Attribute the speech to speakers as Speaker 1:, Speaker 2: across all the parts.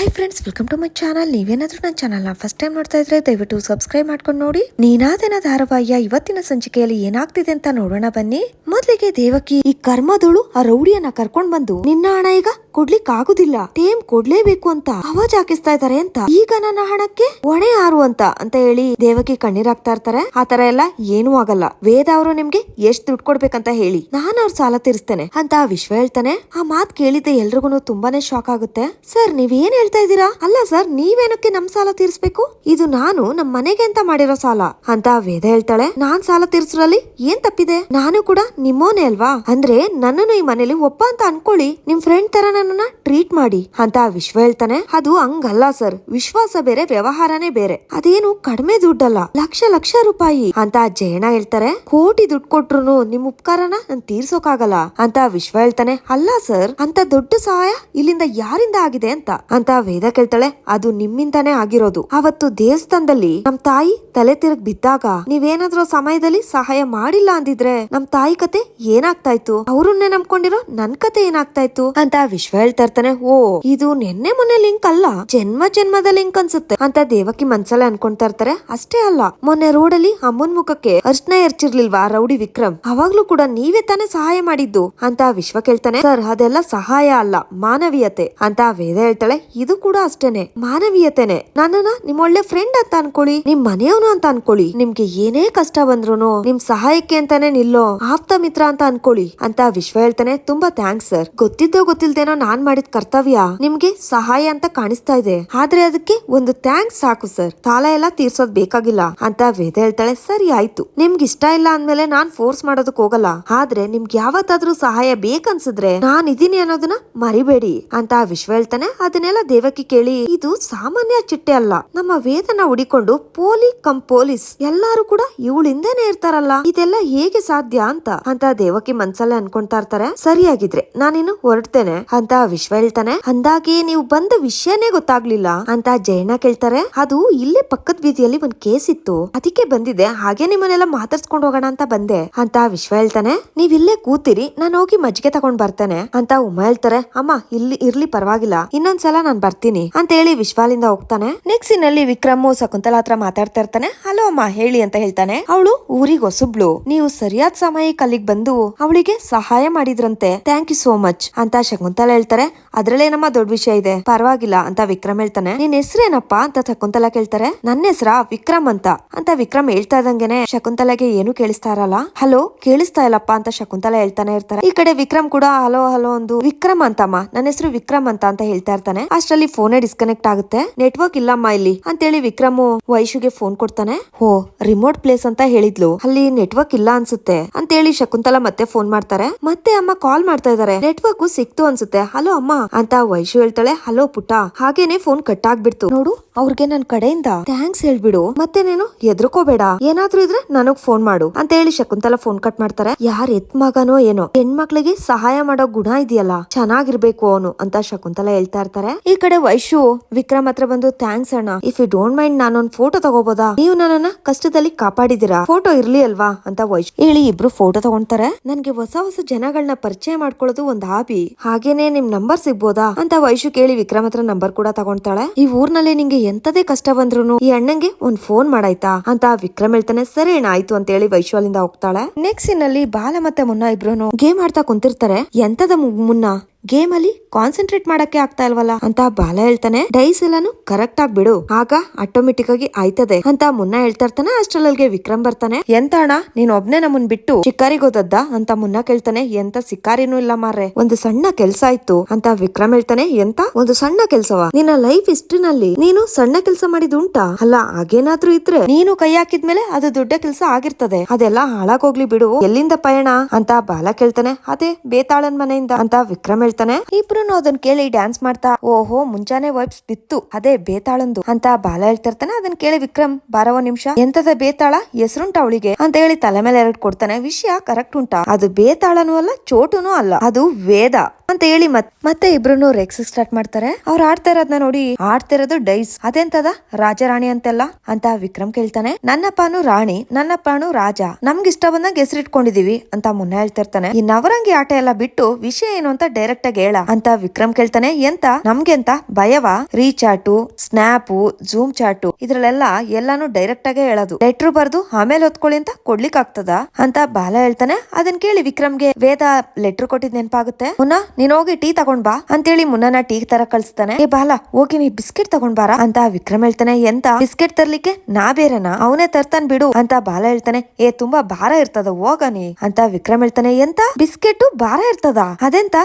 Speaker 1: Hi friends welcome to my channel ನೀವೇನಾದ್ರೂ ನನ್ನ ಚಾನಲ್ನ ಫಸ್ಟ್ ಟೈಮ್ ನೋಡ್ತಾ ಇದ್ರೆ ದಯವಿಟ್ಟು ಸಬ್ಸ್ಕ್ರೈಬ್ ಮಾಡ್ಕೊಂಡು ನೋಡಿ. ನೀನಾದೇನ ಧಾರಾವಾಹಿಯ ಇವತ್ತಿನ ಸಂಚಿಕೆಯಲ್ಲಿ ಏನಾಗ್ತಿದೆ ಅಂತ ನೋಡೋಣ ಬನ್ನಿ. ಮೊದಲಿಗೆ ದೇವಕಿ ಈ ಕರ್ಮದೋಳು ಆ ರೌಡಿಯನ್ನ ಕರ್ಕೊಂಡ್ ಬಂದು, ನಿನ್ನ ಹಣ ಈಗ ಕೊಡ್ಲಿಕ್ ಆಗುದಿಲ್ಲ ಟೇಮ್ ಕೊಡ್ಲೇಬೇಕು ಅಂತ ಅವಾಜ್ ಹಾಕಿಸ್ತಾ ಇದಾರೆ ಅಂತ. ಈಗ ನನ್ನ ಹಣಕ್ಕೆ ಹೊಣೆ ಆರು ಅಂತ ಅಂತ ಹೇಳಿ ದೇವಕಿ ಕಣ್ಣೀರಾಗ್ತಾ ಇರ್ತಾರೆ. ಆ ತರ ಎಲ್ಲ ಏನೂ ಆಗಲ್ಲ. ವೇದ ಅವರು ನಿಮ್ಗೆ ಎಷ್ಟ್ ದುಡ್ಡು ಕೊಡ್ಬೇಕಂತ ಹೇಳಿ. ನಾನು ಅವ್ರ ಸಾಲ ತೀರಿಸ್ತೇನೆ ಅಂತ ವಿಶ್ವ ಹೇಳ್ತಾನೆ. ಆ ಮಾತ್ ಕೇಳಿದ್ದೆ ಎಲ್ರಿಗೂ ತುಂಬಾನೇ ಶಾಕ್ ಆಗುತ್ತೆ. ಸರ್ ನೀವೇನ್ ಹೇಳ್ತಾ ಇದ್ದೀರಾ? ಅಲ್ಲ ಸರ್, ನೀವೇನಕ್ಕೆ ನಮ್ ಸಾಲ ತೀರಿಸ್ಬೇಕು? ಇದು ನಾನು ನಮ್ ಮನೆಗೆ ಅಂತ ಮಾಡಿರೋ ಸಾಲ ಅಂತ ವೇದ ಹೇಳ್ತಾಳೆ. ನಾನ್ ಸಾಲ ತೀರ್ಸ್ರಲ್ಲಿ ಏನ್ ತಪ್ಪಿದೆ? ನಾನು ಕೂಡ ನಿಮ್ಮೋನೆ ಅಲ್ವಾ? ಅಂದ್ರೆ ನನ್ನನ್ನು ಈ ಮನೇಲಿ ಒಪ್ಪ ಅಂತ ಅನ್ಕೊಳ್ಳಿ. ನಿಮ್ ಫ್ರೆಂಡ್ ತರ ನನ್ನನ್ನ ಟ್ರೀಟ್ ಮಾಡಿ. ಅಂತ ವಿಶ್ವ ಹೇಳ್ತಾನೆ. ಅದು ಹಂಗಲ್ಲ ಸರ್. ವಿಶ್ವಾಸ ಬೇರೆ, ವ್ಯವಹಾರನೇ ಬೇರೆ. ಅದೇನು ಕಡಿಮೆ ದುಡ್ಡಲ್ಲ. ಲಕ್ಷ ಲಕ್ಷ ರೂಪಾಯಿ ಅಂತ ಜಯಣ್ಣ ಹೇಳ್ತಾರೆ. ಕೋಟಿ ದುಡ್ಡು ಕೊಟ್ರು ನಿಮ್ ಉಪಕಾರನ ನಾನ್ ತೀರ್ಸೋಕಾಗಲ್ಲ ಅಂತ ವಿಶ್ವ ಹೇಳ್ತಾನೆ. ಅಲ್ಲ ಸರ್, ಅಂತ ದೊಡ್ಡ ಸಹಾಯ ಇಲ್ಲಿಂದ ಯಾರಿಂದ ಆಗಿದೆ ಅಂತ? ಅಂತ ವೇದ ಕೇಳ್ತಾಳೆ. ಅದು ನಿಮ್ಮಿಂದಾನೇ ಆಗಿರೋದು. ಅವತ್ತು ದೇವಸ್ಥಾನದಲ್ಲಿ ನಮ್ ತಾಯಿ ತಲೆ ತಿರುಗ್ ಬಿದ್ದಾಗ ನೀವೇನಾದ್ರೂ ಸಮಯದಲ್ಲಿ ಸಹಾಯ ಮಾಡಿಲ್ಲ ಅಂದಿದ್ರೆ ನಮ್ ತಾಯಿ ಕತೆ ಏನಾಗ್ತಾ ಇತ್ತು? ಅವ್ರನ್ನೇ ನಂಬ್ಕೊಂಡಿರೋ ನನ್ ಕತೆ ಏನಾಗ್ತಾ ಇತ್ತು? ಅಂತ ವಿಶ್ವ ಹೇಳ್ತಾ ಇರ್ತಾನೆ, ಓ, ಇದು ನಿನ್ನೆ ಮೊನ್ನೆ ಲಿಂಕ್ ಅಲ್ಲ, ಜನ್ಮ ಜನ್ಮದ ಲಿಂಕ್ ಅನ್ಸುತ್ತೆ ಅಂತ ದೇವಕಿ ಮನ್ಸಲ್ಲೇ ಅನ್ಕೊಂತಾ ಇರ್ತಾರೆ. ಅಷ್ಟೇ ಅಲ್ಲ, ಮೊನ್ನೆ ರೋಡಲ್ಲಿ ಅಮ್ಮನ್ ಮುಖಕ್ಕೆ ಅರ್ಶನ ಎರ್ಚಿರ್ಲಿಲ್ವಾ ರೌಡಿ ವಿಕ್ರಮ್? ಅವಾಗ್ಲೂ ಕೂಡ ನೀವೇ ತಾನೇ ಸಹಾಯ ಮಾಡಿದ್ದು ಅಂತ ವಿಶ್ವ ಕೇಳ್ತಾನೆ. ಸರ್, ಅದೆಲ್ಲ ಸಹಾಯ ಅಲ್ಲ, ಮಾನವೀಯತೆ ಅಂತ ವೇದ ಹೇಳ್ತಾಳೆ. ಇದು ಕೂಡ ಅಷ್ಟೇನೆ, ಮಾನವೀಯತೆನೆ. ನನ್ನನ್ನ ನಿಮ್ ಒಳ್ಳೆ ಫ್ರೆಂಡ್ ಅಂತ ಅನ್ಕೊಳ್ಳಿ, ನಿಮ್ ಮನೆಯವನು ಅಂತ ಅನ್ಕೊಳ್ಳಿ, ನಿಮ್ಗೆ ಏನೇ ಕಷ್ಟ ಬಂದ್ರು ನಿಮ್ ಸಹಾಯಕ್ಕೆ ಅಂತಾನೆ ನಿಲ್ಲೋ, ಆಪ್ತ ಮಿತ್ರ ಅಂತ ಅನ್ಕೊಳ್ಳಿ ಅಂತ ವಿಶ್ವ ಹೇಳ್ತಾನೆ. ತುಂಬಾ ಥ್ಯಾಂಕ್ಸ್ ಸರ್ ಗೊತ್ತಿದ್ದೋ ಗೊತ್ತಿಲ್ದೇನೋ ನಾನ್ ಮಾಡಿದ ಕರ್ತವ್ಯ ನಿಮ್ಗೆ ಸಹಾಯ ಅಂತ ಕಾಣಿಸ್ತಾ ಇದೆ. ಆದ್ರೆ ಅದಕ್ಕೆ ಒಂದು ಥ್ಯಾಂಕ್ಸ್ ಸಾಕು ಸರ್ ಸಾಲ ಎಲ್ಲ ತೀರ್ಸೋದ್ ಬೇಕಾಗಿಲ್ಲ. ಅಂತ ವೇದ ಹೇಳ್ತಾಳೆ, ಸರಿ ಆಯ್ತು. ನಿಮ್ಗೆ ಇಷ್ಟ ಇಲ್ಲ ಅಂದ್ಮೇಲೆ ನಾನ್ ಫೋರ್ಸ್ ಮಾಡೋದಕ್ ಹೋಗಲ್ಲ. ಆದ್ರೆ ನಿಮ್ಗೆ ಯಾವತ್ತಾದ್ರೂ ಸಹಾಯ ಬೇಕನ್ಸಿದ್ರೆ ನಾನ್ ಇದೀನಿ ಅನ್ನೋದನ್ನ ಮರಿಬೇಡಿ. ಅಂತ ವಿಶ್ವ ಹೇಳ್ತಾನೆ. ಅದನ್ನೆಲ್ಲ ದೇವಕ್ಕೆ ಕೇಳಿ, ಇದು ಸಾಮಾನ್ಯ ಚಿಟ್ಟೆ ಅಲ್ಲ. ನಮ್ಮ ವೇದನ ಹುಡಿಕೊಂಡು ಪೋಲಿ ಕಂ ಪೊಲೀಸ್. ಎಲ್ಲಾರು ಕೂಡ ಇವಳಿಂದೇನೆ ಇರ್ತಾರಲ್ಲ. ಇದೆಲ್ಲ ಹೇಗೆ ಸಾಧ್ಯ ಅಂತ. ಅಂತ ದೇವಕಿ ಮನ್ಸಲ್ಲೇ ಅನ್ಕೊಂತಾ ಇರ್ತಾರೆ. ಸರಿಯಾಗಿದ್ರೆ ನಾನಿನ್ನು ಹೊರಡ್ತೇನೆ. ಅಂತ ವಿಶ್ವ ಹೇಳ್ತಾನೆ. ಅಂದಾಗೆ ನೀವು ಬಂದ ವಿಷಯನೇ ಗೊತ್ತಾಗ್ಲಿಲ್ಲ. ಅಂತ ಜಯಣ್ಣ ಕೇಳ್ತಾರೆ. ಅದು ಇಲ್ಲೇ ಪಕ್ಕದ ಬೀದಿಯಲ್ಲಿ ಒಂದ್ ಕೇಸ್ ಇತ್ತು. ಅದಕ್ಕೆ ಬಂದಿದೆ. ಹಾಗೆ ನಿಮ್ಮನ್ನೆಲ್ಲ ಮಾತಾಡ್ಸ್ಕೊಂಡ್ ಹೋಗೋಣ ಅಂತ ಬಂದೆ. ಅಂತ ವಿಶ್ವ ಹೇಳ್ತಾನೆ. ನೀವ್ ಇಲ್ಲೇ ಕೂತಿರಿ. ನಾನು ಹೋಗಿ ಮಜ್ಜಿಗೆ ತಗೊಂಡ್ ಬರ್ತೇನೆ. ಅಂತ ಉಮಾ ಹೇಳ್ತಾರೆ. ಅಮ್ಮ, ಇಲ್ಲಿ ಇರ್ಲಿ ಪರವಾಗಿಲ್ಲ. ಇನ್ನೊಂದ್ಸಲ ನಾನ್ ಬರ್ತೀನಿ. ಅಂತ ಹೇಳಿ ವಿಶ್ವಾಲಿಂದ ಹೋಗ್ತಾನೆ. ನೆಕ್ಸ್ಟ್ ಇನ್ನಲ್ಲಿ ವಿಕ್ರಮ್ ಶಕುಂತಲ ಹತ್ರ ಮಾತಾಡ್ತಾ ಇರ್ತಾನೆ. ಹಲೋ ಅಮ್ಮ, ಹೇಳಿ ಅಂತ ಹೇಳ್ತಾನೆ. ಅವಳು ಊರಿಗೆ ಹೊಸಬ್ಳು. ನೀವು ಸರಿಯಾದ ಸಮಯಕ್ಕೆ ಅಲ್ಲಿಗೆ ಬಂದು ಅವಳಿಗೆ ಸಹಾಯ ಮಾಡಿದ್ರಂತೆ. ಥ್ಯಾಂಕ್ ಯು ಸೋ ಮಚ್ ಅಂತ ಶಕುಂತಲಾ ಹೇಳ್ತಾರೆ ಅದ್ರಲ್ಲೇನಮ್ಮ ದೊಡ್ಡ ವಿಷಯ ಇದೆ. ಪರವಾಗಿಲ್ಲ, ಅಂತ ವಿಕ್ರಮ್ ಹೇಳ್ತಾನೆ. ನಿನ್ ಹೆಸ್ರೇನಪ್ಪ? ಅಂತ ಶಕುಂತಲಾ ಕೇಳ್ತಾರೆ. ನನ್ನ ಹೆಸ್ರ ವಿಕ್ರಮ್ ಅಂತ. ಅಂತ ವಿಕ್ರಮ್ ಹೇಳ್ತಾ ಇದ್ದಂಗೆನೆ ಶಕುಂತಲಾಗೆ ಏನು ಕೇಳಿಸ್ತಾ ಇರಲ್ಲ. ಹಲೋ, ಕೇಳಿಸ್ತಾ ಇಲ್ಲಪ್ಪ, ಅಂತ ಶಕುಂತಲಾ ಹೇಳ್ತಾನೆ ಇರ್ತಾರೆ ಈ ಕಡೆ ವಿಕ್ರಮ್ ಕೂಡ, ಹಲೋ ಹಲೋ ಒಂದು ವಿಕ್ರಮ್ ಅಂತಮ್ಮ, ನನ್ನ ಹೆಸರು ವಿಕ್ರಮ್ ಅಂತ ಅಂತ ಹೇಳ್ತಾ ಇರ್ತಾನೆ. ಅಷ್ಟರಲ್ಲಿ ಫೋನೇ ಡಿಸ್ಕನೆಕ್ಟ್ ಆಗುತ್ತೆ. ನೆಟ್ವರ್ಕ್ ಇಲ್ಲಮ್ಮ ಇಲ್ಲಿ, ಅಂತೇಳಿ ವಿಕ್ರಮ್ ವೈಶುಗೆ ಫೋನ್ ಕೊಡ್ತಾನೆ. ಹೋ, ರಿಮೋಟ್ ಪ್ಲೇಸ್ ಅಂತ ಹೇಳಿದ್ಲು. ಅಲ್ಲಿ ನೆಟ್ವರ್ಕ್ ಇಲ್ಲ ಅನ್ಸುತ್ತೆ, ಅಂತೇಳಿ ಶಕುಂತಲಾ ಮತ್ತೆ ಫೋನ್ ಮಾಡ್ತಾರೆ. ಮತ್ತೆ ಅಮ್ಮ ಕಾಲ್ ಮಾಡ್ತಾ ಇದಾರೆ ನೆಟ್ವರ್ಕ್ ಸಿಕ್ತು ಅನ್ಸುತ್ತೆ. ಹಲೋ ಅಮ್ಮ ಅಂತ ವೈಶು ಹೇಳ್ತಾಳೆ ಹಲೋ ಪುಟ್ಟ. ಹಾಗೇನೆ ಫೋನ್ ಕಟ್ ಆಗ್ಬಿಡ್ತು. ನೋಡು ಅವ್ರಿಗೆ ನನ್ ಕಡೆಯಿಂದ ಥ್ಯಾಂಕ್ಸ್ ಹೇಳ್ಬಿಡು. ಮತ್ತೆ ನೀನು ಎದ್ರಕೋಬೇಡ ಏನಾದ್ರೂ ಇದ್ರೆ ನನಗ್ ಫೋನ್ ಮಾಡು. ಅಂತ ಹೇಳಿ ಶಕುಂತಲ ಫೋನ್ ಕಟ್ ಮಾಡ್ತಾರೆ. ಯಾರ್ ಎತ್ ಮಗನೋ ಏನೋ. ಹೆಣ್ಮಕ್ಳಿಗೆ ಸಹಾಯ ಮಾಡೋ ಗುಣ ಇದೆಯಲ್ಲ. ಚೆನ್ನಾಗಿರ್ಬೇಕು ಅವನು ಅಂತ ಶಕುಂತಲ ಹೇಳ್ತಾ ಇರ್ತಾರೆ. ಈ ಕಡೆ ವೈಶು, ವಿಕ್ರಮ್ ಹತ್ರ ಬಂದು, ಥ್ಯಾಂಕ್ಸ್ ಅಣ್ಣ. ಇಫ್ ಯು ಡೋಂಟ್ ಮೈಂಡ್ ನಾನೊಂದ್ ಫೋಟೋ ತಗೋಬೋದಾ? ನೀವು ನನ್ನ ಕಷ್ಟದಲ್ಲಿ ಕಾಪಾಡಿದಿರಾ ಫೋಟೋ ಇರ್ಲಿ ಅಲ್ವಾ? ಅಂತ ವೈಶು ಹೇಳಿ ಇಬ್ರು ಫೋಟೋ ತಗೊಂತಾರೆ. ನನ್ಗೆ ಹೊಸ ಹೊಸ ಜನಗಳನ್ನ ಪರಿಚಯ ಮಾಡ್ಕೊಳ್ಳೋದು ಒಂದ್ ಹಾಬಿ ಹಾಗೇನೆ ನಿಮ್ ನಂಬರ್ ಸಿಗ್ಬೋದಾ? ಅಂತ ವೈಶು ಕೇಳಿ ವಿಕ್ರಮ್ ಹತ್ರ ನಂಬರ್ ಕೂಡ ತಗೊಂತಾಳೆ. ಈ ಊರ್ನಲ್ಲಿ ನಿಂಗೆ ಎಂತದೇ ಕಷ್ಟ ಬಂದ್ರು ಈ ಅಣ್ಣಂಗೆ ಒಂದ್ ಫೋನ್ ಮಾಡಾಯ್ತಾ? ಅಂತ ವಿಕ್ರಮ್ ಹೇಳ್ತಾನೆ ಸರಿ ಅಣ್ಣ ಆಯ್ತು ಅಂತ ಹೇಳಿ ವೈಶಾಲಿಂದ ಹೋಗ್ತಾಳೆ. ನೆಕ್ಸ್ಟ್ ಇನ್ನಲ್ಲಿ ಬಾಲ ಮತ್ತೆ ಮುನ್ನ ಇಬ್ರು ಗೇಮ್ ಆಡ್ತಾ ಕುಂತಿರ್ತಾರೆ. ಎಂತದ ಮುನ್ನ? ಗೇಮ್ ಅಲ್ಲಿ ಕಾನ್ಸಂಟ್ರೇಟ್ ಮಾಡಕ್ಕೆ ಆಗ್ತಾ ಇಲ್ವಲ್ಲ? ಅಂತ ಬಾಲ ಹೇಳ್ತಾನೆ. ಡೈಸ್ ಎಲ್ಲಾನು ಕರೆಕ್ಟ್ ಆಗಿ ಬಿಡು. ಆಗ ಆಟೋಮೆಟಿಕ್ ಆಗಿ ಆಯ್ತದೆ. ಅಂತ ಮುನ್ನ ಹೇಳ್ತಾ ಇರ್ತಾನೆ. ಅಷ್ಟ್ರಲ್ಲಿಗೆ ವಿಕ್ರಮ್ ಬರ್ತಾನೆ. ಎಂತ ಅಣ್ಣ, ನೀನ್ ಒಬ್ನೇ ನಮ್ಮನ್ ಬಿಟ್ಟು ಶಿಕಾರಿಗೆ ಹೋದದ್ದ? ಅಂತ ಮುನ್ನ ಕೇಳ್ತಾನೆ. ಎಂತ ಸಿಕ್ಕಾರಿನೂ ಇಲ್ಲ ಮಾರ್ರೆ. ಒಂದು ಸಣ್ಣ ಕೆಲ್ಸ ಆಯ್ತು. ಅಂತ ವಿಕ್ರಮ್ ಹೇಳ್ತಾನೆ. ಎಂತ? ಒಂದು ಸಣ್ಣ ಕೆಲ್ಸವ? ನಿನ್ನ ಲೈಫ್ ಹಿಸ್ಟ್ರಿನಲ್ಲಿ ನೀನು ಸಣ್ಣ ಕೆಲ್ಸ ಮಾಡಿದ್ ಉಂಟಾ? ಅಲ್ಲ, ಹಾಗೇನಾದ್ರೂ ಇದ್ರೆ ನೀನು ಕೈ ಹಾಕಿದ್ಮೇಲೆ ಅದು ದೊಡ್ಡ ಕೆಲ್ಸ ಆಗಿರ್ತದೆ. ಅದೆಲ್ಲ ಹಾಳಾಗೋಗ್ಲಿ ಬಿಡು. ಎಲ್ಲಿಂದ ಪಯಣ ಅಂತ ಬಾಲ ಕೇಳ್ತಾನೆ. ಅದೇ ಬೇತಾಳನ್ ಮನೆಯಿಂದ. ಅಂತ ವಿಕ್ರಮ್ ಹೇಳ್ತಾನೆ. ಇಬ್ರು ಅದನ್ನ ಕೇಳಿ ಡ್ಯಾನ್ಸ್ ಮಾಡ್ತಾ, ಓಹೋ, ಮುಂಜಾನೆ ವೈಬ್ಸ್ ಬಿತ್ತು, ಅದೇ ಬೇತಾಳಂದು ಅಂತ ಬಾಲ ಹೇಳ್ತಿರ್ತಾನೆ ಅದನ್ನ ಕೇಳಿ ವಿಕ್ರಮ್ ಬಾರವ ನಿಮಿಷ ಎಂತದ ಬೇತಾಳ? ಹೆಸರುಂಟ ಅವಳಿಗೆ? ಅಂತ ಹೇಳಿ ತಲೆ ಮೇಲೆ ಎರಡು ಕೊಡ್ತಾನೆ. ವಿಷಯ ಕರೆಕ್ಟ್ ಉಂಟಾ? ಅದು ಬೇತಾಳನೂ ಅಲ್ಲ, ಚೋಟುನೂ ಅಲ್ಲ, ಅದು ವೇದ ಅಂತ ಹೇಳಿ ಮತ್, ಮತ್ತೆ ಇಬ್ರು ರೆಕ್ಸ್ ಸ್ಟಾರ್ಟ್ ಮಾಡ್ತಾರೆ. ಅವ್ರು ಆಡ್ತಾ ಇರೋದ್ನ ನೋಡಿ ಆಡ್ತಿರೋದು ಡೈಸ್ ಅದೆಂತದ? ರಾಜಾರಾಣಿ ಅಂತೆಲ್ಲ ಅಂತ ವಿಕ್ರಮ್ ಕೇಳ್ತಾನೆ. ನನ್ನಪ್ಪನು ರಾಣಿ, ನನ್ನಪ್ಪನು ರಾಜ ನಮ್ಗೆ ಇಷ್ಟ ಬಂದಂಗೆ ಹೆಸರಿಟ್ಕೊಂಡಿದೀವಿ ಅಂತ ಮುನ್ನ ಹೇಳ್ತಿರ್ತಾನೆ ಈ ನವರಂಗಿ ಆಟ ಎಲ್ಲ ಬಿಟ್ಟು ವಿಷಯ ಏನು ಅಂತ ಡೈರೆಕ್ಟ್ ಡೈರೆಕ್ಟ್ ಆಗಿ ಹೇಳ. ಅಂತ ವಿಕ್ರಮ್ ಕೇಳ್ತಾನೆ. ಎಂತ? ನಮ್ಗೆಂತ ರೀ ರೀಚಾಟು ಸ್ನ್ಯಾಪು ಜೂಮ್ ಚಾಟು. ಇದ್ರಲ್ಲೆಲ್ಲ ಎಲ್ಲಾನು ಡೈರೆಕ್ಟ್ ಆಗೇ ಹೇಳೋದು. ಲೆಟ್ರ್ ಬರ್ದು ಆಮೇಲೆ ಹೊತ್ಕೊಳ್ಳಿ ಅಂತ ಕೊಡ್ಲಿಕ್ ಆಗ್ತದ ಅಂತ ಬಾಲ ಹೇಳ್ತಾನೆ. ಅದನ್ ಕೇಳಿ ವಿಕ್ರಮ್ಗೆ, ವೇದ ಲೆಟ್ರ್ ಕೊಟ್ಟಿದ್ ನೆನಪಾಗುತ್ತೆ? ಮುನ್ನ, ನೀನ್ ಹೋಗಿ ಟೀ ತಗೊಂಡ್ ಬಾ. ಅಂತೇಳಿ ಮುನ್ನನ ಟೀ ತರ ಕಳಿಸ್ತಾನೆ. ಏ ಬಾಲ, ಹೋಗಿ ನೀ ಬಿಸ್ಕೆಟ್ ತಗೊಂಡ್ ಬಾರ. ಅಂತ ವಿಕ್ರಮ್ ಹೇಳ್ತಾನೆ. ಎಂತ? ಬಿಸ್ಕೆಟ್ ತರ್ಲಿಕ್ಕೆ ನಾ ಬೇರೆನಾ? ಅವನೇ ತರ್ತಾನ್ ಬಿಡು. ಅಂತ ಬಾಲ ಹೇಳ್ತಾನೆ. ಏ, ತುಂಬಾ ಭಾರ ಇರ್ತದ ಹೋಗನಿ ಅಂತ ವಿಕ್ರಮ್ ಹೇಳ್ತಾನೆ. ಎಂತ? ಬಿಸ್ಕೆಟ್ ಭಾರ ಇರ್ತದ? ಅದೆಂತ?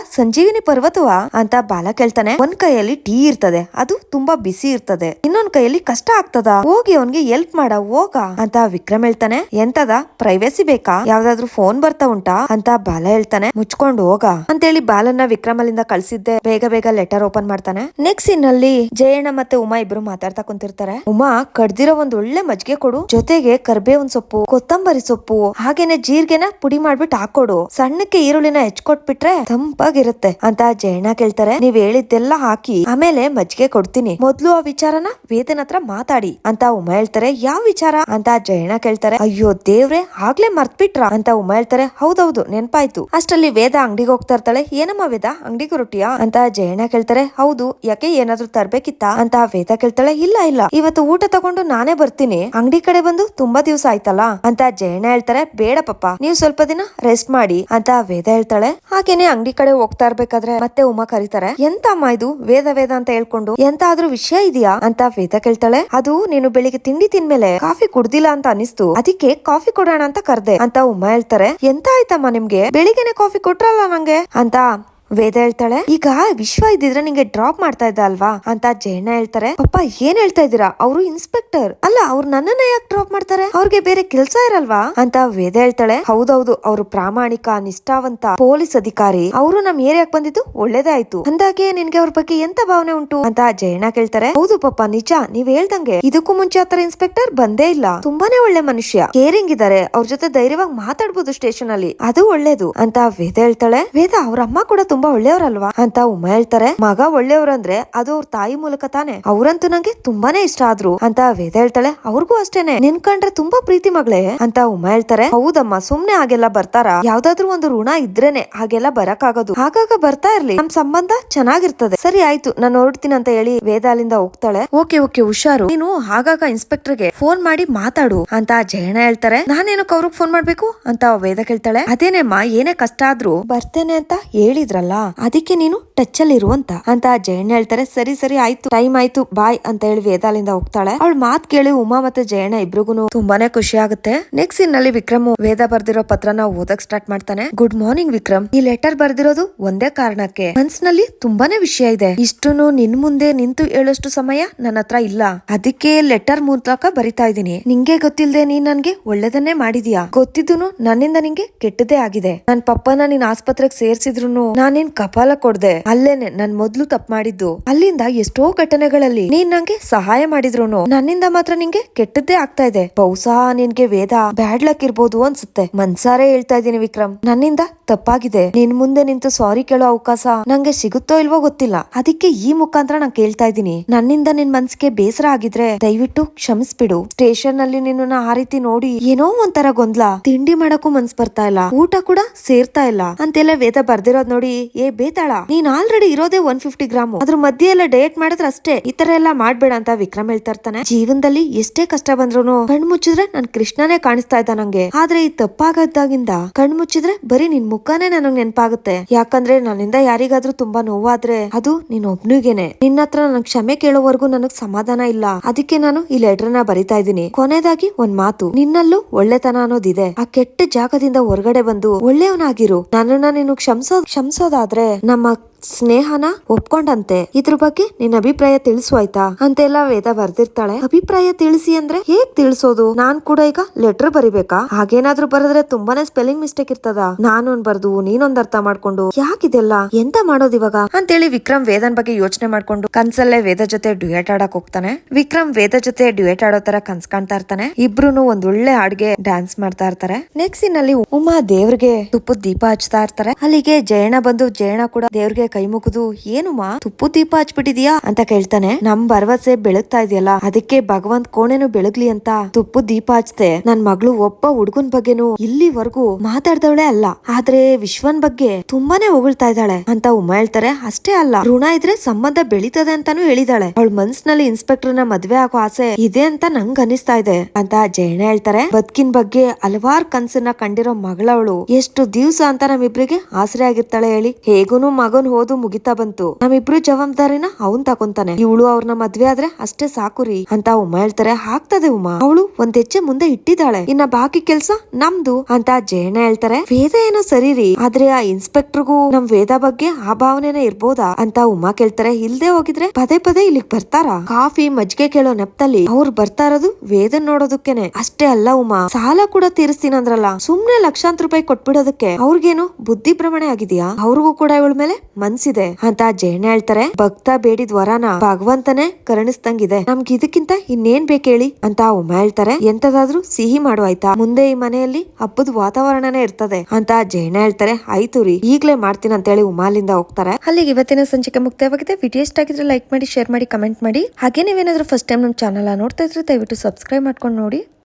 Speaker 1: ಸಂಜೀವಿನಿ ಪರ್ವತವಾ ಅಂತ ಬಾಲ ಕೇಳ್ತಾನೆ. ಒಂದ್ ಕೈಯಲ್ಲಿ ಟೀ ಇರ್ತದೆ. ಅದು ತುಂಬಾ ಬಿಸಿ ಇರ್ತದೆ. ಇನ್ನೊಂದ್ ಕೈಯಲ್ಲಿ ಕಷ್ಟ ಆಗ್ತದ. ಹೋಗಿ ಅವನ್ಗೆ ಎಲ್ಪ್ ಮಾಡ, ಹೋಗ ಅಂತ ವಿಕ್ರಮ್ ಹೇಳ್ತಾನೆ. ಎಂತದ? ಪ್ರೈವೇಸಿ ಬೇಕಾ? ಯಾವ್ದಾದ್ರು ಫೋನ್ ಬರ್ತಾ ಉಂಟಾ? ಅಂತ ಬಾಲ ಹೇಳ್ತಾನೆ. ಮುಚ್ಕೊಂಡು ಹೋಗ ಅಂತೇಳಿ ಬಾಲನ್ನ ವಿಕ್ರಮ್ ಅಲ್ಲಿಂದ ಕಳ್ಸಿದ್ದೆ. ಬೇಗ ಬೇಗ ಲೆಟರ್ ಓಪನ್ ಮಾಡ್ತಾನೆ. ನೆಕ್ಸ್ಟ್ ಇನ್ನಲ್ಲಿ ಜಯಣ್ಣ ಮತ್ತೆ ಉಮಾ ಇಬ್ರು ಮಾತಾಡ್ತಾ ಕುಂತಿರ್ತಾರೆ. ಉಮಾ ಕಡ್ದಿರೋ ಒಂದ್ ಒಳ್ಳೆ ಮಜ್ಜಿಗೆ ಕೊಡು. ಜೊತೆಗೆ ಕರ್ಬೇವಿನ ಸೊಪ್ಪು, ಕೊತ್ತಂಬರಿ ಸೊಪ್ಪು, ಹಾಗೇನೆ ಜೀರ್ಗೆನ ಪುಡಿ ಮಾಡ್ಬಿಟ್ಟು ಹಾಕೊಡು. ಸಣ್ಣಕ್ಕೆ ಈರುಳ್ಳಿನ ಹೆಚ್ಕೊಟ್ಬಿಟ್ರೆ ತಂಪಾಗಿರುತ್ತೆ. ಅಂತ ಜಯಣ್ಣ ಕೇಳ್ತಾರೆ. ನೀವ್ ಹೇಳಿದ್ದೆಲ್ಲ ಹಾಕಿ ಆಮೇಲೆ ಮಜ್ಜಿಗೆ ಕೊಡ್ತೀನಿ. ಮೊದ್ಲು ಆ ವಿಚಾರನ ವೇದನ ಹತ್ರ ಮಾತಾಡಿ ಅಂತ ಉಮಾ ಹೇಳ್ತಾರೆ. ಯಾವ ವಿಚಾರ ಅಂತ ಜಯಣ್ಣ ಕೇಳ್ತಾರೆ. ಅಯ್ಯೋ ದೇವ್ರೆ, ಆಗ್ಲೇ ಮರ್ತ್ಬಿಟ್ರ ಅಂತ ಉಮಾ ಹೇಳ್ತಾರೆ. ಹೌದೌದು, ನೆನ್ಪಾಯ್ತು. ಅಷ್ಟರಲ್ಲಿ ವೇದ ಅಂಗಡಿಗೆ ಹೋಗ್ತಾ ಇರ್ತಾಳೆ. ಏನಮ್ಮ ವೇದ, ಅಂಗಡಿಗೆ ರೊಟ್ಟಿಯಾ ಅಂತ ಜಯಣ್ಣ ಕೇಳ್ತಾರೆ. ಹೌದು, ಯಾಕೆ ಏನಾದ್ರು ತರ್ಬೇಕಿತ್ತಾ ಅಂತ ವೇದ ಕೇಳ್ತಾಳೆ. ಇಲ್ಲ ಇಲ್ಲ. ಇವತ್ತು ಊಟ ತಗೊಂಡು ನಾನೇ ಬರ್ತೀನಿ. ಅಂಗಡಿ ಕಡೆ ಬಂದು ತುಂಬಾ ದಿವಸ ಆಯ್ತಲ್ಲ ಅಂತ ಜಯಣ್ಣ ಹೇಳ್ತಾರೆ. ಬೇಡ ಪಪ್ಪ ನೀವು ಸ್ವಲ್ಪ ದಿನ ರೆಸ್ಟ್ ಮಾಡಿ ಅಂತ ವೇದ ಹೇಳ್ತಾಳೆ. ಹಾಗೇನೆ ಅಂಗಡಿ ಕಡೆ ಹೋಗ್ತಾ ಇರ್ಬೇಕಾದ್ರೆ ಮತ್ತೆ ಉಮಾ ಕರೀತಾರೆ ಎಂತ ಅಮ್ಮ ಇದು? ವೇದ ವೇದ ಅಂತ ಹೇಳ್ಕೊಂಡು ಎಂತ ಆದ್ರೂ ವಿಷಯ ಇದೆಯಾ? ಅಂತ ವೇದ ಕೇಳ್ತಾಳೆ, ಅದು ನೀನು ಬೆಳಿಗ್ಗೆ ತಿಂಡಿ ತಿನ್ಮೇಲೆ ಕಾಫಿ ಕುಡ್ದಿಲ್ಲ ಅಂತ ಅನಿಸ್ತು, ಅದಕ್ಕೆ ಕಾಫಿ ಕೊಡೋಣ ಅಂತ ಕರ್ದೆ, ಅಂತ ಉಮಾ ಹೇಳ್ತಾರೆ ಎಂತ ಆಯ್ತಮ್ಮ ನಿಮ್ಗೆ? ಬೆಳಿಗ್ಗೆನೆ ಕಾಫಿ ಕೊಟ್ರಲ್ಲ ನಂಗೆ? ಅಂತ ವೇದ ಹೇಳ್ತಾಳೆ, ಈಗ ವಿಶ್ವ ಇದ್ದಿದ್ರೆ ನಿಂಗೆ ಡ್ರಾಪ್ ಮಾಡ್ತಾ ಇದ್ದ ಅಲ್ವಾ? ಅಂತ ಜಯಣ್ಣ ಹೇಳ್ತಾರೆ, ಪಪ್ಪ, ಏನ್ ಹೇಳ್ತಾ ಇದ್ದೀರಾ? ಅವರು ಇನ್ಸ್ಪೆಕ್ಟರ್ ಅಲ್ಲ, ಅವ್ರು ನನ್ನನ್ನ ಯಾಕೆ ಡ್ರಾಪ್ ಮಾಡ್ತಾರೆ? ಅವ್ರಿಗೆ ಬೇರೆ ಕೆಲಸ ಇರಲ್ವಾ? ಅಂತ ವೇದ ಹೇಳ್ತಾಳೆ, ಹೌದೌದು, ಅವರು ಪ್ರಾಮಾಣಿಕ, ನಿಷ್ಠಾವಂತ ಪೊಲೀಸ್ ಅಧಿಕಾರಿ. ಅವರು ನಮ್ ಏರಿಯಾಕ್ ಬಂದಿದ್ದು ಒಳ್ಳೇದೇ ಆಯ್ತು. ಅಂದಾಗೆ ನಿನ್ಗೆ ಅವ್ರ ಬಗ್ಗೆ ಎಂತ ಭಾವನೆ ಉಂಟು? ಅಂತ ಜಯಣ್ಣ ಕೇಳ್ತಾರೆ, ಹೌದು ಪಪ್ಪ, ನಿಜ, ನೀವ್ ಹೇಳ್ದಂಗೆ. ಇದಕ್ಕೂ ಮುಂಚೆ ಆತರ ಇನ್ಸ್ಪೆಕ್ಟರ್ ಬಂದೇ ಇಲ್ಲ. ತುಂಬಾನೇ ಒಳ್ಳೆ ಮನುಷ್ಯ. ಕೇರಿಂಗ್ ಇದಾರೆ. ಅವ್ರ ಜೊತೆ ಧೈರ್ಯವಾಗಿ ಮಾತಾಡ್ಬೋದು ಸ್ಟೇಷನ್ ಅಲ್ಲಿ. ಅದು ಒಳ್ಳೇದು. ಅಂತ ವೇದ ಹೇಳ್ತಾಳೆ, ವೇದ ಅವ್ರ ಅಮ್ಮ ಕೂಡ ತುಂಬಾ ಒಳ್ಳೆಯವ್ರಲ್ವಾ? ಅಂತ ಉಮಾ ಹೇಳ್ತಾರೆ. ಮಗ ಒಳ್ಳೆಯವ್ರಂದ್ರೆ ಅದು ಅವ್ರ ತಾಯಿ ಮೂಲಕ ತಾನೆ. ಅವ್ರಂತೂ ನಂಗೆ ತುಂಬಾನೇ ಇಷ್ಟ ಆದ್ರು ಅಂತ ವೇದ ಹೇಳ್ತಾಳೆ. ಅವ್ರಿಗೂ ಅಷ್ಟೇನೆ. ನಿನ್ ಕಂಡ್ರೆ ತುಂಬಾ ಪ್ರೀತಿ ಮಗಳೇ, ಅಂತ ಉಮಾ ಹೇಳ್ತಾರೆ. ಹೌದಮ್ಮ, ಸುಮ್ನೆ ಹಾಗೆಲ್ಲ ಬರ್ತಾರ? ಯಾವ್ದಾದ್ರು ಒಂದು ಋಣ ಇದ್ರೇನೆ ಹಾಗೆಲ್ಲ ಬರಕಾಗದು ಆಗಾಗ ಬರ್ತಾ ಇರ್ಲಿ. ನಮ್ ಸಂಬಂಧ ಚೆನ್ನಾಗಿರ್ತದೆ. ಸರಿ, ಆಯ್ತು. ನಾನು ಹೊರಡ್ತೀನಿ ಅಂತ ಹೇಳಿ ವೇದ ಅಲ್ಲಿಂದ ಹೋಗ್ತಾಳೆ. ಓಕೆ ಓಕೆ, ಹುಷಾರು. ನೀನು ಆಗಾಗ ಇನ್ಸ್ಪೆಕ್ಟರ್ಗೆ ಫೋನ್ ಮಾಡಿ ಮಾತಾಡು, ಅಂತ ಜಯಣ್ಣ ಹೇಳ್ತಾರೆ. ನಾನೇನಕ್ಕೆ ಅವ್ರಿಗೆ ಫೋನ್ ಮಾಡ್ಬೇಕು? ಅಂತ ವೇದ ಕೇಳ್ತಾಳೆ. ಅದೇನೇಮ್ಮ, ಏನೇ ಕಷ್ಟ ಆದ್ರೂ? ಬರ್ತೇನೆ ಅಂತ ಹೇಳಿದ್ರಲ್ಲ. ಅದಕ್ಕೆ ನೀನು ಟಚ್ ಅಲ್ಲಿ ಇರುವಂತ. ಅಂತ ಜಯಣ್ಣ ಹೇಳ್ತಾರೆ, ಸರಿ ಸರಿ, ಆಯ್ತು ಟೈಮ್ ಆಯ್ತು ಬಾಯ್ ಅಂತ ಹೇಳಿ ವೇದಾಲಿಂದ ಹೋಗ್ತಾಳೆ. ಅವಳ ಮಾತ್ ಕೇಳಿ ಉಮಾ ಮತ್ತೆ ಜಯಣ್ಣ ಇಬ್ರಿಗೂ ತುಂಬಾನೇ ಖುಷಿ ಆಗುತ್ತೆ. ನೆಕ್ಸ್ಟ್ ಇನ್ನಲ್ಲಿ ವಿಕ್ರಮ್ ವೇದ ಬರ್ದಿರೋ ಪತ್ರನ ಓದಕ್ ಸ್ಟಾರ್ಟ್ ಮಾಡ್ತಾನೆ. Good morning Vikram. ಈ ಲೆಟರ್ ಬರ್ದಿರೋದು ಒಂದೇ ಕಾರಣಕ್ಕೆ. ಮನ್ಸ್ನಲ್ಲಿ ತುಂಬಾನೇ ವಿಷಯ ಇದೆ. ಇಷ್ಟುನು ನಿನ್ ಮುಂದೆ ನಿಂತು ಹೇಳೋಷ್ಟು ಸಮಯ ನನ್ನ ಹತ್ರ ಇಲ್ಲ. ಅದಕ್ಕೆ ಲೆಟರ್ ಮೂಲಕ ಬರಿತಾ ಇದೀನಿ ನಿಂಗೆ ಗೊತ್ತಿಲ್ಲದೆ ನೀನ್ ನನ್ಗೆ ಒಳ್ಳೇದನ್ನೇ ಮಾಡಿದ್ಯಾ? ಗೊತ್ತಿದ್ದು ನನ್ನಿಂದ ನಿಂಗೆ ಕೆಟ್ಟದೇ ಆಗಿದೆ. ನನ್ ಪಪ್ಪನ ನೀನ್ ಆಸ್ಪತ್ರೆಗೆ ಸೇರ್ಸಿದ್ರು ನಾನೇನ್ ಕಪಾಲ ಕೊಡ್ದೆ. ಅಲ್ಲೇನೆ ನನ್ ಮೊದ್ಲು ತಪ್ಪು ಮಾಡಿದ್ದು. ಅಲ್ಲಿಂದ ಎಷ್ಟೋ ಘಟನೆಗಳಲ್ಲಿ ನೀನ್ ನಂಗೆ ಸಹಾಯ ಮಾಡಿದ್ರು ನನ್ನಿಂದ ಮಾತ್ರ ನಿಂಗೆ ಕೆಟ್ಟದ್ದೇ ಆಗ್ತಾ ಇದೆ. ಬಹುಶಃ ನಿನ್ಗೆ ವೇದ ಬ್ಯಾಡ್ ಲಕ್ ಇರ್ಬೋದು ಅನ್ಸುತ್ತೆ. ಮನ್ಸಾರೆ ಹೇಳ್ತಾ ಇದೀನಿ ವಿಕ್ರಮ್. ನನ್ನಿಂದ ತಪ್ಪಾಗಿದೆ. ನಿನ್ ಮುಂದೆ ನಿಂತು ಸಾರಿ ಕೇಳೋ ಅವಕಾಶ ನಂಗೆ ಸಿಗುತ್ತೋ ಇಲ್ವೋ ಗೊತ್ತಿಲ್ಲ. ಅದಕ್ಕೆ ಈ ಮುಖಾಂತರ ನಾನ್ ಕೇಳ್ತಾ ಇದ್ದೀನಿ. ನನ್ನಿಂದ ನಿನ್ ಮನ್ಸಿಗೆ ಬೇಸರ ಆಗಿದ್ರೆ ದಯವಿಟ್ಟು ಕ್ಷಮಿಸ್ಬಿಡು. ಸ್ಟೇಷನ್ ಅಲ್ಲಿ ನಿನ್ನ ಆ ರೀತಿ ನೋಡಿ ಏನೋ ಒಂಥರ ಗೊಂದಲ. ತಿಂಡಿ ಮಾಡಕ್ಕೂ ಮನ್ಸ್ ಬರ್ತಾ ಇಲ್ಲ. ಊಟ ಕೂಡ ಸೇರ್ತಾ ಇಲ್ಲ. ಅಂತೆಲ್ಲ ವೇದ ಬರ್ದಿರೋದ್ ನೋಡಿ ಏ, ಬೇತಾಳ, ನೀನ್ ಆಲ್ರೆಡಿ ಇರೋದೇ ಒನ್ ಫಿಫ್ಟಿ ಗ್ರಾಮ್ ಅದ್ರ ಮಧ್ಯೆ ಎಲ್ಲ ಡಯಟ್ ಮಾಡಿದ್ರೆ ಅಷ್ಟೇ. ಈ ತರ ಎಲ್ಲ ಮಾಡ್ಬೇಡ ಅಂತ ವಿಕ್ರಮ್ ಹೇಳ್ತಾ ಇರ್ತಾನೆ ಜೀವನದಲ್ಲಿ ಎಷ್ಟೇ ಕಷ್ಟ ಬಂದ್ರು ಕಣ್ ಮುಚ್ಚಿದ್ರೆ ನನ್ ಕೃಷ್ಣನೇ ಕಾಣಿಸ್ತಾ ಇದ್ದ ನಂಗೆ. ಆದ್ರೆ ಈ ತಪ್ಪಾಗದ್ದಾಗಿಂದ ಕಣ್ ಮುಚ್ಚಿದ್ರೆ ಬರೀ ನಿನ್ ಮುಖನೇ ನನಗ್ ನೆನಪಾಗುತ್ತೆ. ಯಾಕಂದ್ರೆ ನನ್ನಿಂದ ಯಾರಿಗಾದ್ರೂ ತುಂಬಾ ನೋವಾದ್ರೆ ಅದು ನೀನ್ ಒಬ್ನಿಗೇನೆ. ನಿನ್ನ ಹತ್ರ ನನ್ ಕ್ಷಮೆ ಕೇಳೋವರೆಗೂ ನನಗ್ ಸಮಾಧಾನ ಇಲ್ಲ. ಅದಕ್ಕೆ ನಾನು ಈ ಲೆಟರ್ನ ಬರಿತಾ ಇದ್ದೀನಿ. ಕೊನೆದಾಗಿ ಒಂದ್ ಮಾತು. ನಿನ್ನಲ್ಲೂ ಒಳ್ಳೆತನ ಅನ್ನೋದಿದೆ. ಆ ಕೆಟ್ಟ ಜಾಗದಿಂದ ಹೊರಗಡೆ ಬಂದು ಒಳ್ಳೆಯವನಾಗಿರು. ನನ್ನನ್ನ ನೀನು ಕ್ಷಮಿಸೋ ಕ್ಷಮಿಸೋದಾದ್ರೆ ನಮ್ಮ ಸ್ನೇಹನ ಒಪ್ಕೊಂಡಂತೆ. ಇದ್ರ ಬಗ್ಗೆ ನಿನ್ ಅಭಿಪ್ರಾಯ ತಿಳಿಸು ಆಯ್ತಾ ಅಂತೆಲ್ಲ ವೇದ ಬರ್ದಿರ್ತಾಳೆ. ಅಭಿಪ್ರಾಯ ತಿಳಿಸಿ ಅಂದ್ರೆ ಹೇಗ್ ತಿಳಿಸೋದು? ನಾನ್ ಕೂಡ ಈಗ ಲೆಟರ್ ಬರಿಬೇಕಾ? ಹಾಗೇನಾದ್ರೂ ಬರೆದ್ರೆ ತುಂಬಾನೇ ಸ್ಪೆಲ್ಲಿಂಗ್ ಮಿಸ್ಟೇಕ್ ಇರ್ತದ. ನಾನೊಂದ್ ಬರ್ದು, ನೀನೊಂದ್ ಅರ್ಥ ಮಾಡ್ಕೊಂಡು. ಯಾಕಿದೆಲ್ಲ? ಎಂತ ಮಾಡೋದು ಇವಾಗ? ಅಂತೇಳಿ ವಿಕ್ರಮ್ ವೇದನ್ ಬಗ್ಗೆ ಯೋಚನೆ ಮಾಡ್ಕೊಂಡು ಕನ್ಸಲ್ಲೇ ವೇದ ಜೊತೆ ಡ್ಯೂಯೇಟ್ ಆಡಕ್ ಹೋಗ್ತಾನೆ. ವಿಕ್ರಮ್ ವೇದ ಜೊತೆ ಡ್ಯೂಯೇಟ್ ಆಡೋ ತರ ಕನ್ಸ್ ಕಾಣ್ತಾ ಇರ್ತಾನೆ. ಇಬ್ರು ಒಂದ್ ಒಳ್ಳೆ ಹಾಡ್ಗೆ ಡ್ಯಾನ್ಸ್ ಮಾಡ್ತಾ ಇರ್ತಾರೆ. ನೆಕ್ಸ್ಟ್ ಇನ್ನಲ್ಲಿ ಉಮಾ ದೇವ್ರಿಗೆ ತುಪ್ಪದ ದೀಪ ಹಚ್ತಾ ಇರ್ತಾರೆ. ಅಲ್ಲಿಗೆ ಜಯಣ ಬಂದು ಜಯಣ ಕೂಡ ದೇವ್ರಿಗೆ ಕೈ ಮುಗಿದು ಏನು ಮಾ, ತುಪ್ಪು ದೀಪ ಹಚ್ಬಿಟ್ಟಿದ್ಯಾ? ಅಂತ ಕೇಳ್ತಾನೆ. ನಮ್ ಭರವಸೆ ಬೆಳಗ್ತಾ ಇದೆಯಲ್ಲ, ಅದಕ್ಕೆ ಭಗವಂತ್ ಕೋಣೆನು ಬೆಳಗ್ಲಿ ಅಂತ ತುಪ್ಪು ದೀಪ ಹಚ್ತೆ. ನನ್ ಮಗಳು ಒಬ್ಬ ಹುಡುಗನ್ ಬಗ್ಗೆನು ಇಲ್ಲಿವರೆಗೂ ಮಾತಾಡ್ದವಳೆ ಅಲ್ಲ. ಆದ್ರೆ ವಿಶ್ವನ್ ಬಗ್ಗೆ ತುಂಬಾನೇ ಹೊಗಳ್ತಾ ಇದ್ದಾಳೆ. ಅಂತ ಉಮ್ಮ ಹೇಳ್ತಾರೆ. ಅಷ್ಟೇ ಅಲ್ಲ, ಋಣ ಇದ್ರೆ ಸಂಬಂಧ ಬೆಳೀತದೆ ಅಂತಾನು ಹೇಳಿದಾಳೆ. ಅವಳ ಮನ್ಸಿನಲ್ಲಿ ಇನ್ಸ್ಪೆಕ್ಟರ್ನ ಮದ್ವೆ ಆಗೋ ಆಸೆ ಇದೆ ಅಂತ ನಂಗ್ ಅನಿಸ್ತಾ ಇದೆ, ಅಂತ ಜಯಣ ಹೇಳ್ತಾರೆ. ಬದುಕಿನ ಬಗ್ಗೆ ಹಲವಾರು ಕನ್ಸನ್ನ ಕಂಡಿರೋ ಮಗಳವಳು, ಎಷ್ಟು ದಿವ್ಸ ಅಂತ ನಮ್ಮಿಬ್ರಿಗೆ ಆಸರೆ ಆಗಿರ್ತಾಳೆ ಹೇಳಿ. ಹೇಗೂನು ಮಗನ್ ಹೋದು ಮುಗಿತಾ ಬಂತು. ನಮ್ಮಿಬ್ರು ಜವಾಬ್ದಾರಿನ ಅವನ್ ತಕೊಂತಾನೆ ಇವಳು ಅವ್ರನ್ನ ಮದ್ವೆ ಆದ್ರೆ ಅಷ್ಟೇ ಸಾಕು ರೀ. ಅಂತ ಉಮಾ ಹೇಳ್ತಾರೆ. ಹಾಕ್ತದೆ ಉಮಾ. ಅವಳು ಒಂದ್ ಹೆಜ್ಜೆ ಮುಂದೆ ಇಟ್ಟಿದ್ದಾಳೆ. ಇನ್ನ ಬಾಕಿ ಕೆಲ್ಸ ನಮ್ದು ಅಂತ ಜಯಣ್ಣ ಹೇಳ್ತಾರೆ. ವೇದ ಏನೋ ಸರಿ ರೀ. ಆದ್ರೆ ಆ ಇನ್ಸ್ಪೆಕ್ಟರ್ಗೂ ನಮ್ ವೇದ ಬಗ್ಗೆ ಆ ಭಾವನೆನೇ ಇರ್ಬೋದಾ ಅಂತ ಉಮಾ ಕೇಳ್ತಾರೆ. ಇಲ್ದೆ ಹೋಗಿದ್ರೆ ಪದೇ ಪದೇ ಇಲ್ಲಿಗ್ ಬರ್ತಾರ? ಕಾಫಿ, ಮಜ್ಜಿಗೆ ಕೇಳೋ ನೆಪ್ತಲ್ಲಿ ಅವ್ರು ಬರ್ತಾ ಇರೋದು ವೇದ ನೋಡೋದಕ್ಕೆನೆ. ಅಷ್ಟೇ ಅಲ್ಲ ಉಮಾ, ಸಾಲ ಕೂಡ ತೀರಿಸ್ತೀನಂದ್ರಲ್ಲ ಸುಮ್ನೆ ಲಕ್ಷಾಂತರ ರೂಪಾಯಿ ಕೊಟ್ಬಿಡೋದಕ್ಕೆ ಅವ್ರಿಗೇನು ಬುದ್ಧಿ ಭ್ರಮಣೆ ಆಗಿದೆಯಾ? ಅವ್ರಿಗೂ ಕೂಡ ಇವಳ ಮೇಲೆ ಮನ್ಸಿದೆ. ಅಂತ ಜಯಣ್ಣ ಹೇಳ್ತಾರೆ. ಭಕ್ತ ಬೇಡಿದ ವರನ ಭಗವಂತನೇ ಕರುಣಿಸ್ದಂಗಿದೆ. ನಮ್ಗೆ ಇದಕ್ಕಿಂತ ಇನ್ನೇನ್ ಬೇಕೇಳಿ? ಅಂತ ಉಮಾ ಹೇಳ್ತಾರೆ. ಎಂತದಾದ್ರೂ ಸಿಹಿ ಮಾಡು ಆಯ್ತಾ? ಮುಂದೆ ಈ ಮನೆಯಲ್ಲಿ ಹಬ್ಬದ ವಾತಾವರಣನೇ ಇರ್ತದೆ. ಅಂತ ಜಯಣ್ಣ ಹೇಳ್ತಾರೆ. ಆಯ್ತು ರೀ, ಈಗ್ಲೇ ಮಾಡ್ತೀನಿ ಅಂತ ಹೇಳಿ ಉಮಾಲಿಂದ ಹೋಗ್ತಾರೆ. ಅಲ್ಲಿಗೆ ಇವತ್ತಿನ ಸಂಚಿಕೆ ಮುಕ್ತಾಯವಾಗಿದೆ. ವಿಡಿಯೋ ಇಷ್ಟ ಆಗಿದ್ರೆ ಲೈಕ್ ಮಾಡಿ, ಶೇರ್ ಮಾಡಿ, ಕಮೆಂಟ್ ಮಾಡಿ. ಹಾಗೆ ನೀವೇನಾದ್ರೂ ಫಸ್ಟ್ ಟೈಮ್ ನಮ್ಮ ಚಾನಲ್ ನೋಡ್ತಾ ಇದ್ರೆ ದಯವಿಟ್ಟು ಸಬ್ಸ್ಕ್ರೈಬ್ ಮಾಡ್ಕೊಂಡು ನೋಡಿ.